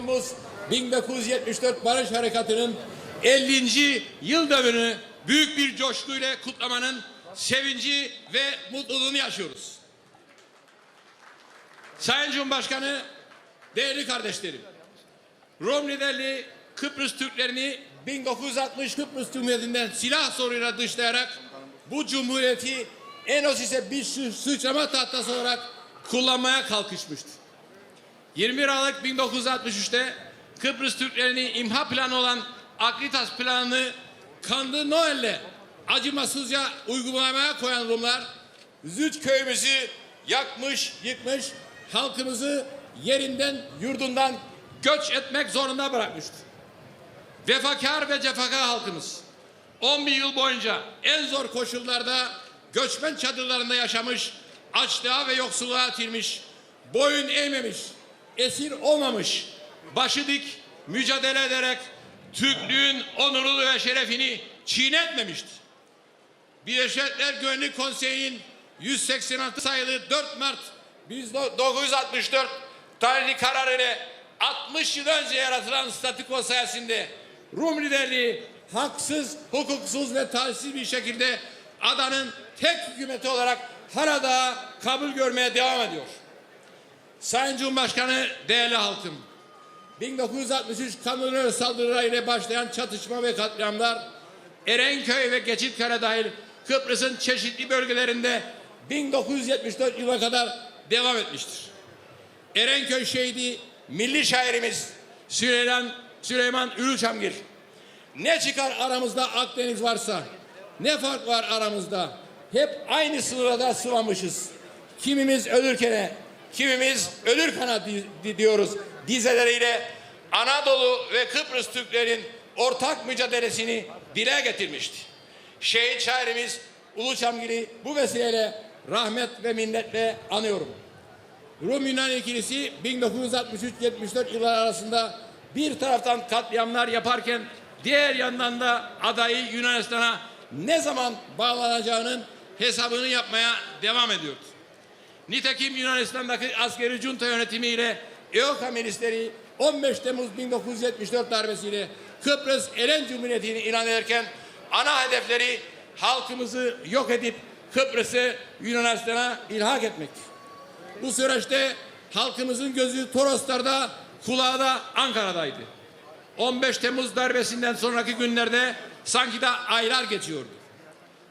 Temmuz 1974 Barış Harekatı'nın 50. yıl dönümünü büyük bir coşkuyla kutlamanın sevinci ve mutluluğunu yaşıyoruz. Sayın Cumhurbaşkanı, değerli kardeşlerim, Rum liderliği Kıbrıs Türklerini 1960 Kıbrıs Cumhuriyeti'nden silah soruyla dışlayarak bu cumhuriyeti en az ise bir sıçrama tahtası olarak kullanmaya kalkışmıştı. 21 Aralık 1963'te Kıbrıs Türklerini imha planı olan Akritas planını kanlı Noel'le acımasızca uygulamaya koyan Rumlar Züç köyümüzü yakmış, yıkmış, halkımızı yerinden, yurdundan göç etmek zorunda bırakmıştı. Vefakar ve cefakar halkımız 11 yıl boyunca en zor koşullarda göçmen çadırlarında yaşamış, açlığa ve yoksulluğa itilmiş, boyun eğmemiş, esir olmamış, başı dik mücadele ederek Türklüğün onurunu ve şerefini çiğnetmemiştir. Birleşmiş Milletler Güvenlik Konseyi'nin 186 sayılı 4 Mart 1964 tarihli kararı ile 60 yıl önce yaratılan statiko sayesinde Rum liderliği haksız, hukuksuz ve talihsiz bir şekilde adanın tek hükümeti olarak hala daha kabul görmeye devam ediyor. Sayın Cumhurbaşkanı, değerli halkım, 1963 kanunları saldırılarıyla başlayan çatışma ve katliamlar Erenköy ve Geçitkale dahil Kıbrıs'ın çeşitli bölgelerinde 1974 yıla kadar devam etmiştir. Erenköy şehidi milli şairimiz Süleyman, Süleyman Ülüçamgil. Ne çıkar aramızda Akdeniz varsa, ne fark var aramızda? Hep aynı sınırda sıvamışız. Kimimiz ölürken, kimimiz ölürken di- di- diyoruz dizeleriyle Anadolu ve Kıbrıs Türklerin ortak mücadelesini dile getirmişti. Şehit şairimiz Ulu Çamgil'i bu vesileyle rahmet ve minnetle anıyorum. Rum Yunan ikilisi 1963-74 yıllar arasında bir taraftan katliamlar yaparken diğer yandan da adayı Yunanistan'a ne zaman bağlanacağının hesabını yapmaya devam ediyordu. Nitekim Yunanistan'daki askeri junta yönetimiyle EOKA milisleri 15 Temmuz 1974 darbesiyle Kıbrıs Eren Cumhuriyeti'ni ilan ederken ana hedefleri halkımızı yok edip Kıbrıs'ı Yunanistan'a ilhak etmekti. Bu süreçte halkımızın gözü Toroslar'da, kulağı da Ankara'daydı. 15 Temmuz darbesinden sonraki günlerde sanki de aylar geçiyordu.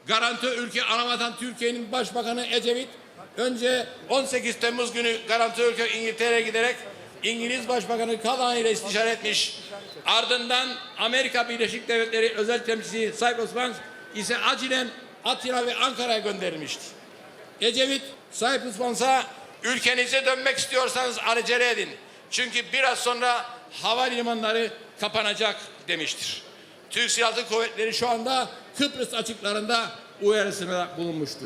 Garanti ülke anavatan Türkiye'nin Başbakanı Ecevit önce 18 Temmuz günü Garanti ülke İngiltere'ye giderek İngiliz Başbakanı Kalan ile istişare etmiş. Ardından Amerika Birleşik Devletleri özel temsilcisi Cyprus Vance ise acilen Atina ve Ankara'ya gönderilmişti. Ecevit Cyprus Vance'a ülkenize dönmek istiyorsanız acele edin. Çünkü biraz sonra havalimanları kapanacak demiştir. Türk Silahlı Kuvvetleri şu anda Kıbrıs açıklarında uyarısında bulunmuştu.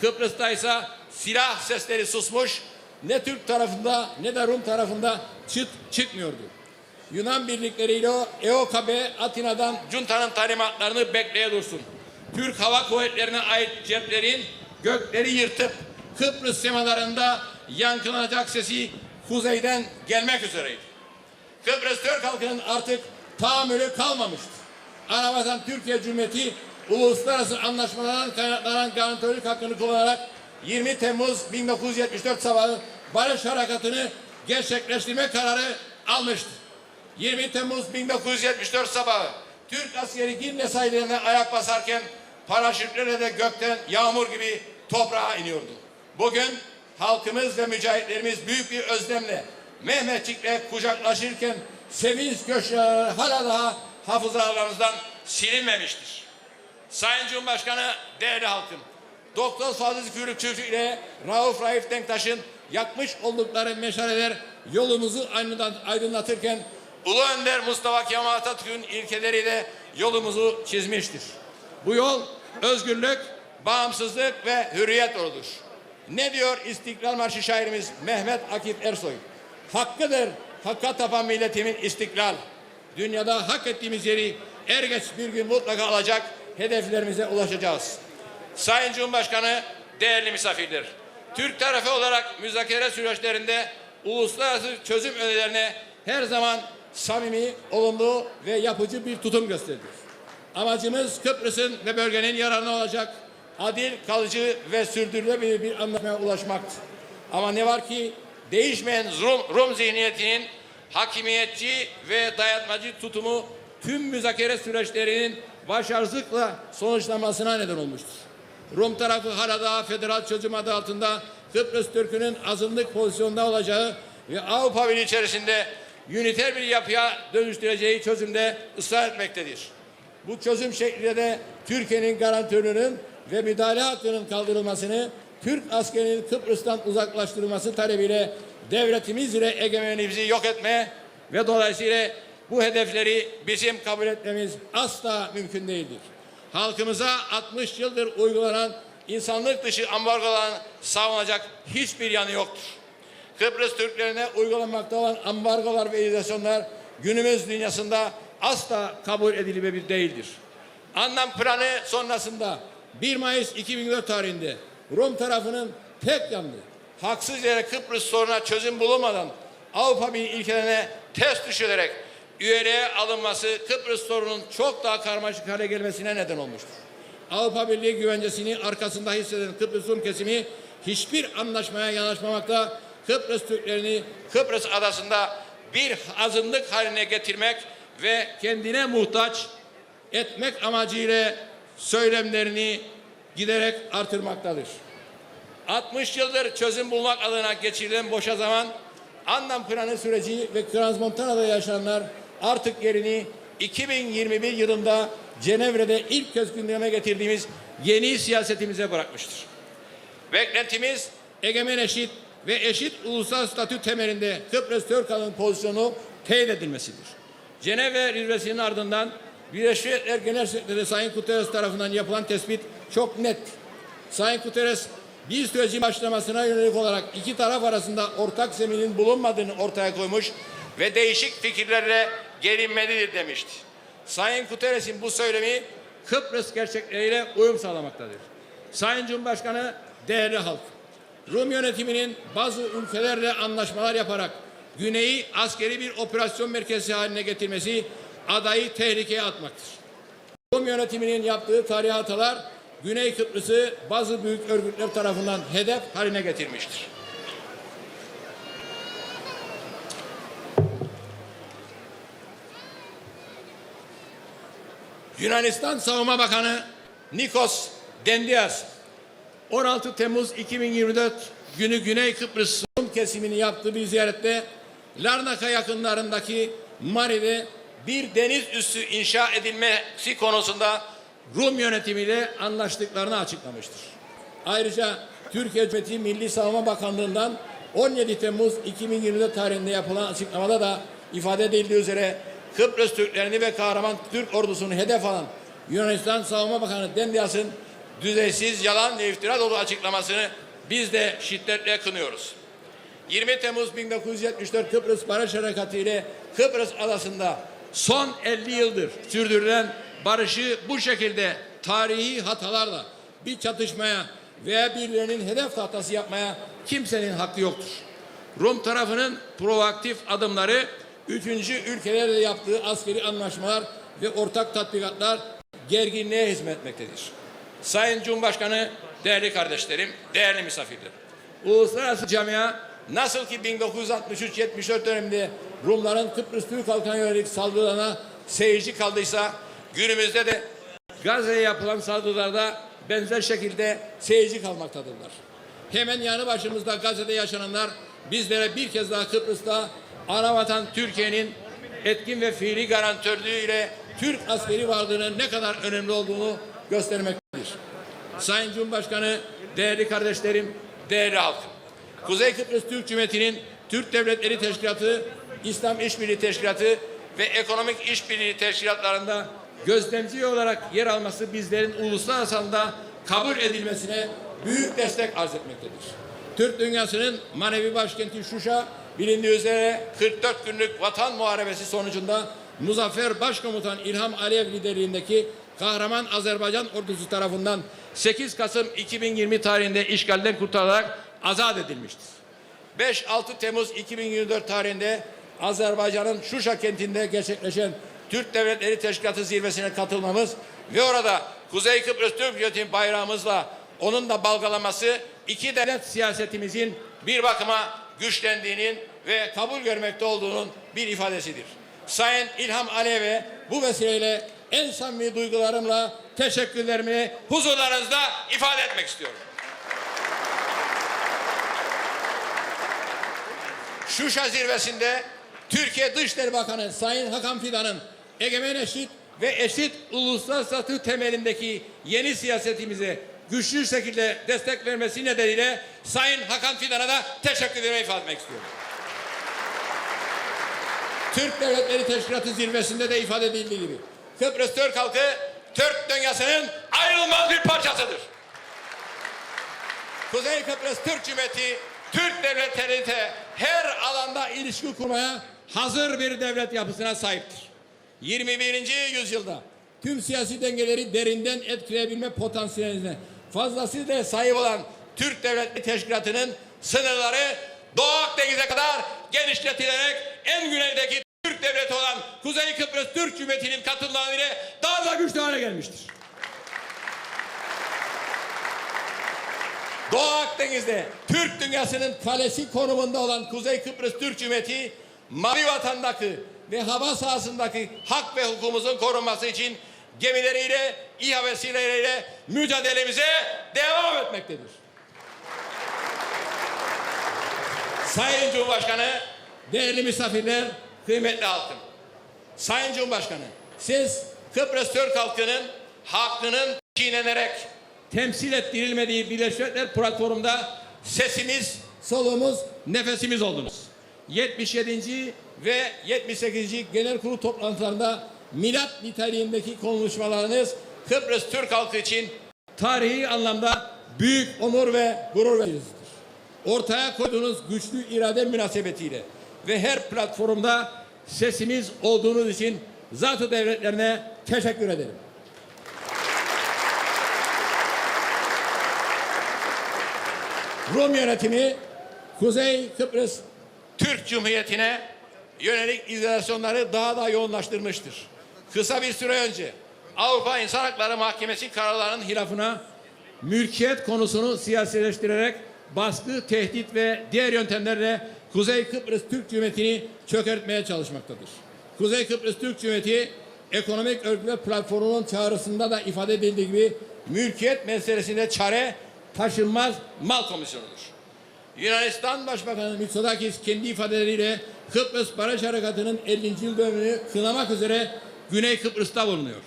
Kıbrıs'ta ise silah sesleri susmuş. Ne Türk tarafında ne de Rum tarafında çıt çıkmıyordu. Yunan birlikleriyle o EOKB Atina'dan Cunta'nın talimatlarını bekleye dursun. Türk Hava Kuvvetleri'ne ait ceplerin gökleri yırtıp Kıbrıs semalarında yankılanacak sesi kuzeyden gelmek üzereydi. Kıbrıs Türk halkının artık tahammülü kalmamıştı. Anavatan Türkiye Cumhuriyeti uluslararası anlaşmalardan kaynaklanan garantörlük hakkını kullanarak 20 Temmuz 1974 sabahı barış harekatını gerçekleştirme kararı almıştı. 20 Temmuz 1974 sabahı Türk askeri Girne sahillerine ayak basarken paraşütlerle de gökten yağmur gibi toprağa iniyordu. Bugün halkımız ve mücahitlerimiz büyük bir özlemle Mehmetçik'le kucaklaşırken sevinç göçleri hala daha hafızalarımızdan silinmemiştir. Sayın Cumhurbaşkanı, değerli halkım, Doktor Fazıl Kürük Çocuk ile Rauf Raif Denktaş'ın yakmış oldukları meşaleler yolumuzu aydınlat- aydınlatırken Ulu Önder Mustafa Kemal Atatürk'ün ilkeleriyle yolumuzu çizmiştir. Bu yol özgürlük, bağımsızlık ve hürriyet yoludur. Ne diyor İstiklal Marşı şairimiz Mehmet Akif Ersoy? Hakkıdır hakka tapan milletimin istiklal. Dünyada hak ettiğimiz yeri er geç bir gün mutlaka alacak hedeflerimize ulaşacağız. Sayın Cumhurbaşkanı, değerli misafirler. Türk tarafı olarak müzakere süreçlerinde uluslararası çözüm önerilerine her zaman samimi, olumlu ve yapıcı bir tutum gösterdik. Amacımız Kıbrıs'ın ve bölgenin yararına olacak adil, kalıcı ve sürdürülebilir bir anlaşmaya ulaşmaktır. Ama ne var ki değişmeyen Rum, Rum zihniyetinin hakimiyetçi ve dayatmacı tutumu tüm müzakere süreçlerinin başarısızlıkla sonuçlanmasına neden olmuştur. Rum tarafı hala federal çözüm adı altında Kıbrıs Türk'ünün azınlık pozisyonda olacağı ve Avrupa Birliği içerisinde üniter bir yapıya dönüştüreceği çözümde ısrar etmektedir. Bu çözüm şekliyle de Türkiye'nin garantörünün ve müdahale hakkının kaldırılmasını, Türk askerinin Kıbrıs'tan uzaklaştırılması talebiyle devletimiz ile egemenliğimizi yok etme ve dolayısıyla bu hedefleri bizim kabul etmemiz asla mümkün değildir. Halkımıza 60 yıldır uygulanan insanlık dışı ambargoların savunacak hiçbir yanı yoktur. Kıbrıs Türklerine uygulanmakta olan ambargolar ve izolasyonlar günümüz dünyasında asla kabul edilebilir değildir. Anlam planı sonrasında 1 Mayıs 2004 tarihinde Rum tarafının tek yanlı, haksız yere Kıbrıs soruna çözüm bulunmadan Avrupa Birliği ilkelerine ters düşülerek üyeliğe alınması Kıbrıs sorunun çok daha karmaşık hale gelmesine neden olmuştur. Avrupa Birliği güvencesini arkasında hisseden Kıbrıs Rum kesimi hiçbir anlaşmaya yanaşmamakta, Kıbrıs Türklerini Kıbrıs adasında bir azınlık haline getirmek ve kendine muhtaç etmek amacıyla söylemlerini giderek artırmaktadır. 60 yıldır çözüm bulmak adına geçirilen boşa zaman anlam planı süreci ve Transmontana'da yaşananlar artık yerini 2021 yılında Cenevre'de ilk kez gündeme getirdiğimiz yeni siyasetimize bırakmıştır. Beklentimiz egemen eşit ve eşit ulusal statü temelinde Kıbrıs Türk pozisyonu teyit edilmesidir. Cenevre zirvesinin ardından Birleşmiş Milletler Genel Sekreteri Sayın Guterres tarafından yapılan tespit çok net. Sayın Guterres bir sürecin başlamasına yönelik olarak iki taraf arasında ortak zeminin bulunmadığını ortaya koymuş ve değişik fikirlerle gelinmelidir demişti. Sayın Guterres'in bu söylemi Kıbrıs gerçekleriyle uyum sağlamaktadır. Sayın Cumhurbaşkanı değerli halk, Rum yönetiminin bazı ülkelerle anlaşmalar yaparak Güney'i askeri bir operasyon merkezi haline getirmesi adayı tehlikeye atmaktır. Rum yönetiminin yaptığı tarihi hatalar Güney Kıbrıs'ı bazı büyük örgütler tarafından hedef haline getirmiştir. Yunanistan Savunma Bakanı Nikos Dendias 16 Temmuz 2024 günü Güney Kıbrıs Rum kesimini yaptığı bir ziyarette Larnaka yakınlarındaki Mari'de bir deniz üssü inşa edilmesi konusunda Rum yönetimiyle anlaştıklarını açıklamıştır. Ayrıca Türkiye Cumhuriyeti Milli Savunma Bakanlığı'ndan 17 Temmuz 2024 tarihinde yapılan açıklamada da ifade edildiği üzere Kıbrıs Türklerini ve kahraman Türk ordusunu hedef alan Yunanistan Savunma Bakanı Dendias'ın düzeysiz yalan ve iftira dolu açıklamasını biz de şiddetle kınıyoruz. 20 Temmuz 1974 Kıbrıs Barış Harekatı ile Kıbrıs adasında son 50 yıldır sürdürülen barışı bu şekilde tarihi hatalarla bir çatışmaya veya birilerinin hedef tahtası yapmaya kimsenin hakkı yoktur. Rum tarafının proaktif adımları üçüncü ülkelerle yaptığı askeri anlaşmalar ve ortak tatbikatlar gerginliğe hizmet etmektedir. Sayın Cumhurbaşkanı, değerli kardeşlerim, değerli misafirler. Uluslararası camia nasıl ki 1963-74 döneminde Rumların Kıbrıs Türk halkına yönelik saldırılarına seyirci kaldıysa günümüzde de Gazze'ye yapılan saldırılarda benzer şekilde seyirci kalmaktadırlar. Hemen yanı başımızda Gazze'de yaşananlar bizlere bir kez daha Kıbrıs'ta ana vatan Türkiye'nin etkin ve fiili garantörlüğüyle Türk askeri varlığının ne kadar önemli olduğunu göstermektedir. Sayın Cumhurbaşkanı, değerli kardeşlerim, değerli halkım. Kuzey Kıbrıs Türk Cumhuriyeti'nin Türk Devletleri Teşkilatı, İslam İşbirliği Teşkilatı ve Ekonomik İşbirliği Teşkilatlarında gözlemci olarak yer alması bizlerin uluslararası alanda kabul edilmesine büyük destek arz etmektedir. Türk dünyasının manevi başkenti Şuşa bilindiği üzere 44 günlük vatan muharebesi sonucunda Muzaffer Başkomutan İlham Aliyev liderliğindeki kahraman Azerbaycan ordusu tarafından 8 Kasım 2020 tarihinde işgalden kurtarılarak azat edilmiştir. 5-6 Temmuz 2024 tarihinde Azerbaycan'ın Şuşa kentinde gerçekleşen Türk Devletleri Teşkilatı zirvesine katılmamız ve orada Kuzey Kıbrıs Türk Yönetim bayrağımızla onun da balgalaması iki devlet siyasetimizin bir bakıma güçlendiğinin ve kabul görmekte olduğunun bir ifadesidir. Sayın İlham Aliyev'e bu vesileyle en samimi duygularımla teşekkürlerimi huzurlarınızda ifade etmek istiyorum. Şuşa zirvesinde Türkiye Dışişleri Bakanı Sayın Hakan Fidan'ın egemen eşit ve eşit uluslararası temelindeki yeni siyasetimize güçlü şekilde destek vermesi nedeniyle Sayın Hakan Fidan'a da teşekkürlerimi ifade etmek istiyorum. Türk Devletleri Teşkilatı zirvesinde de ifade edildiği gibi Kıbrıs Türk halkı Türk dünyasının ayrılmaz bir parçasıdır. Kuzey Kıbrıs Türk Cumhuriyeti Türk devletleriyle her alanda ilişki kurmaya hazır bir devlet yapısına sahiptir. 21. yüzyılda tüm siyasi dengeleri derinden etkileyebilme potansiyeline fazlasıyla sahip olan Türk Devletleri Teşkilatı'nın sınırları Doğu Akdeniz'e kadar genişletilerek en güneydeki Türk devleti olan Kuzey Kıbrıs Türk Cumhuriyeti'nin katılımlarıyla daha da güçlü hale gelmiştir. Doğu Akdeniz'de Türk dünyasının kalesi konumunda olan Kuzey Kıbrıs Türk Cumhuriyeti mavi vatandaki ve hava sahasındaki hak ve hukukumuzun korunması için gemileriyle, İHA vesileleriyle mücadelemize devam etmektedir. Sayın Cumhurbaşkanı, değerli misafirler, kıymetli halkım. Sayın Cumhurbaşkanı, siz Kıbrıs Türk halkının hakkının çiğnenerek temsil ettirilmediği Birleşmiş Milletler platformunda sesimiz, soluğumuz, nefesimiz oldunuz. 77. ve 78. Genel Kurulu toplantılarında milat niteliğindeki konuşmalarınız Kıbrıs Türk halkı için tarihi anlamda büyük onur ve gurur vericisidir. Ortaya koyduğunuz güçlü irade münasebetiyle ve her platformda sesimiz olduğunuz için zatı devletlerine teşekkür ederim. Rum yönetimi Kuzey Kıbrıs Türk Cumhuriyeti'ne yönelik izolasyonları daha da yoğunlaştırmıştır. Kısa bir süre önce Avrupa İnsan Hakları Mahkemesi kararlarının hilafına mülkiyet konusunu siyasileştirerek baskı, tehdit ve diğer yöntemlerle Kuzey Kıbrıs Türk Cumhuriyeti'ni çökertmeye çalışmaktadır. Kuzey Kıbrıs Türk Cumhuriyeti ekonomik örgütler platformunun çağrısında da ifade edildiği gibi mülkiyet meselesinde çare taşınmaz mal komisyonudur. Yunanistan Başbakanı Mitsotakis kendi ifadeleriyle Kıbrıs Barış Harekatı'nın 50. yıl dönümünü kınamak üzere Güney Kıbrıs'ta bulunuyor.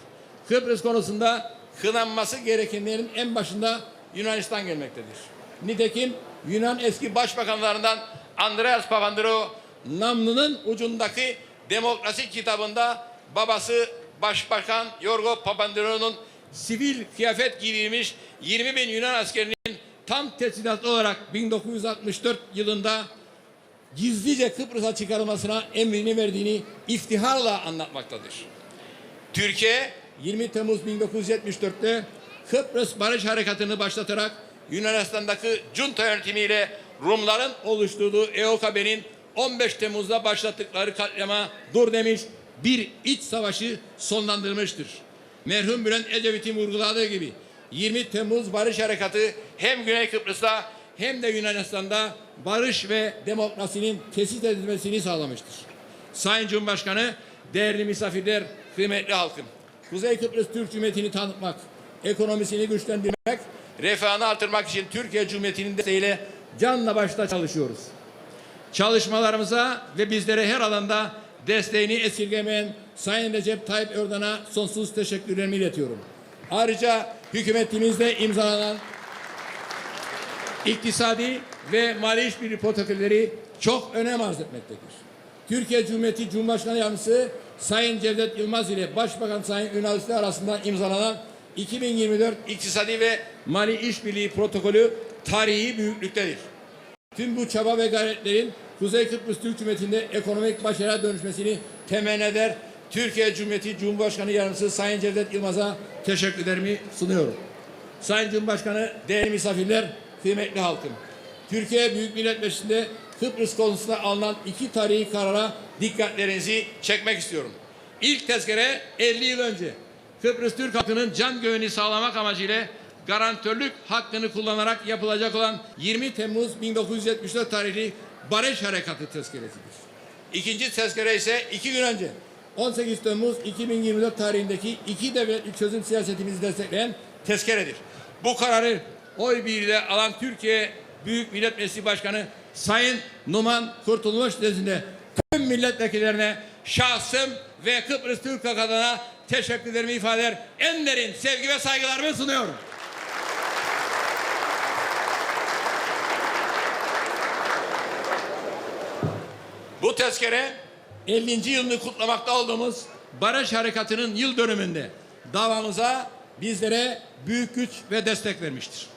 Kıbrıs konusunda kınanması gerekenlerin en başında Yunanistan gelmektedir. Nitekim Yunan eski başbakanlarından Andreas Papandreou namlının ucundaki demokrasi kitabında babası Başbakan Yorgo Papandreou'nun sivil kıyafet giyilmiş 20 bin Yunan askerinin tam teçhizatlı olarak 1964 yılında gizlice Kıbrıs'a çıkarılmasına emrini verdiğini iftiharla anlatmaktadır. Türkiye 20 Temmuz 1974'te Kıbrıs Barış Harekatı'nı başlatarak Yunanistan'daki junta yönetimiyle Rumların oluşturduğu EOKB'nin 15 Temmuz'da başlattıkları katliama dur demiş bir iç savaşı sonlandırmıştır. Merhum Bülent Ecevit'in vurguladığı gibi 20 Temmuz Barış Harekatı hem Güney Kıbrıs'ta hem de Yunanistan'da barış ve demokrasinin tesis edilmesini sağlamıştır. Sayın Cumhurbaşkanı, değerli misafirler, kıymetli halkım. Kuzey Kıbrıs Türk Cumhuriyeti'ni tanıtmak, ekonomisini güçlendirmek, refahını artırmak için Türkiye Cumhuriyeti'nin desteğiyle canla başla çalışıyoruz. Çalışmalarımıza ve bizlere her alanda desteğini esirgemeyen Sayın Recep Tayyip Erdoğan'a sonsuz teşekkürlerimi iletiyorum. Ayrıca hükümetimizde imzalanan iktisadi ve mali işbirliği protokolleri çok önem arz etmektedir. Türkiye Cumhuriyeti Cumhurbaşkanı Yardımcısı Sayın Cevdet Yılmaz ile Başbakan Sayın Ünal arasında imzalanan 2024 İktisadi ve Mali İşbirliği Protokolü tarihi büyüklüktedir. Tüm bu çaba ve gayretlerin Kuzey Kıbrıs Türk Cumhuriyeti'nde ekonomik başarıya dönüşmesini temenni eder. Türkiye Cumhuriyeti Cumhurbaşkanı Yardımcısı Sayın Cevdet Yılmaz'a teşekkürlerimi sunuyorum. Sayın Cumhurbaşkanı, değerli misafirler, kıymetli halkım. Türkiye Büyük Millet Meclisi'nde Kıbrıs konusunda alınan iki tarihi karara dikkatlerinizi çekmek istiyorum. İlk tezkere 50 yıl önce Kıbrıs Türk halkının can güvenliği sağlamak amacıyla garantörlük hakkını kullanarak yapılacak olan 20 Temmuz 1974 tarihli Barış Harekatı tezkeresidir. İkinci tezkere ise iki gün önce 18 Temmuz 2024 tarihindeki iki devletli çözüm siyasetimizi destekleyen tezkeredir. Bu kararı oy birliğiyle alan Türkiye Büyük Millet Meclisi Başkanı Sayın Numan Kurtulmuş nezdinde tüm milletvekillerine şahsım ve Kıbrıs Türk adına teşekkürlerimi ifade eder. En derin sevgi ve saygılarımı sunuyorum. Bu tezkere 50. yılını kutlamakta olduğumuz Barış Harekatı'nın yıl dönümünde davamıza bizlere büyük güç ve destek vermiştir.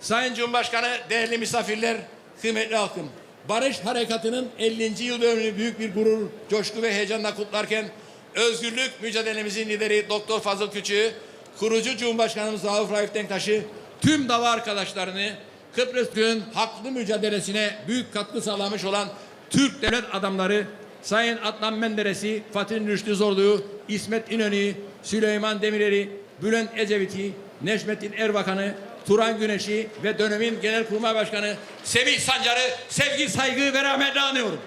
Sayın Cumhurbaşkanı, değerli misafirler, kıymetli halkım. Barış Harekatı'nın 50. yıl dönümünü büyük bir gurur, coşku ve heyecanla kutlarken özgürlük mücadelemizin lideri Doktor Fazıl Küçük'ü, kurucu Cumhurbaşkanımız Rauf Raif Denktaş'ı, tüm dava arkadaşlarını Kıbrıs Türk'ün haklı mücadelesine büyük katkı sağlamış olan Türk devlet adamları Sayın Adnan Menderes'i, Fatih Rüştü Zorlu'yu, İsmet İnönü'yü, Süleyman Demirel'i, Bülent Ecevit'i, Neşmettin Erbakan'ı, Turan Güneş'i ve dönemin Genelkurmay Başkanı Semih Sancar'ı sevgi, saygı ve rahmetle anıyorum.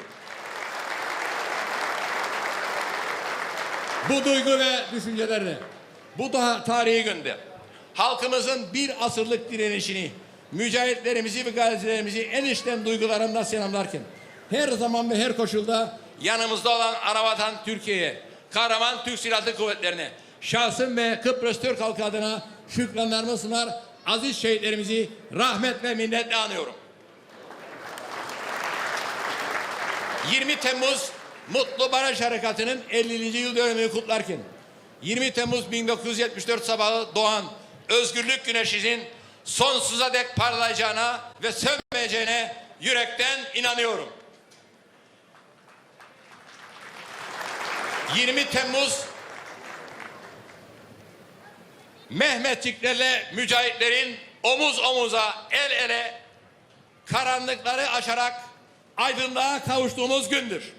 Bu duygu ve düşüncelerle bu daha tarihi günde halkımızın bir asırlık direnişini, mücahitlerimizi ve gazilerimizi en içten duygularımla selamlarken her zaman ve her koşulda yanımızda olan anavatan Türkiye'ye, kahraman Türk Silahlı Kuvvetlerine, şahsım ve Kıbrıs Türk halkı adına şükranlarımı sunar, aziz şehitlerimizi rahmet ve minnetle anıyorum. 20 Temmuz Mutlu Barış Harekatı'nın 50. yıl dönümünü kutlarken 20 Temmuz 1974 sabahı doğan özgürlük güneşinin sonsuza dek parlayacağına ve sönmeyeceğine yürekten inanıyorum. 20 Temmuz Mehmetçiklerle mücahitlerin omuz omuza el ele karanlıkları aşarak aydınlığa kavuştuğumuz gündür.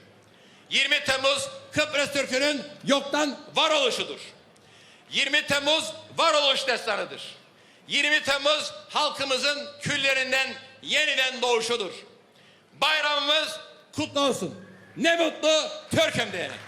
20 Temmuz Kıbrıs Türk'ünün yoktan varoluşudur. 20 Temmuz varoluş destanıdır. 20 Temmuz halkımızın küllerinden yeniden doğuşudur. Bayramımız kutlu olsun. Ne mutlu Türk'üm diyene.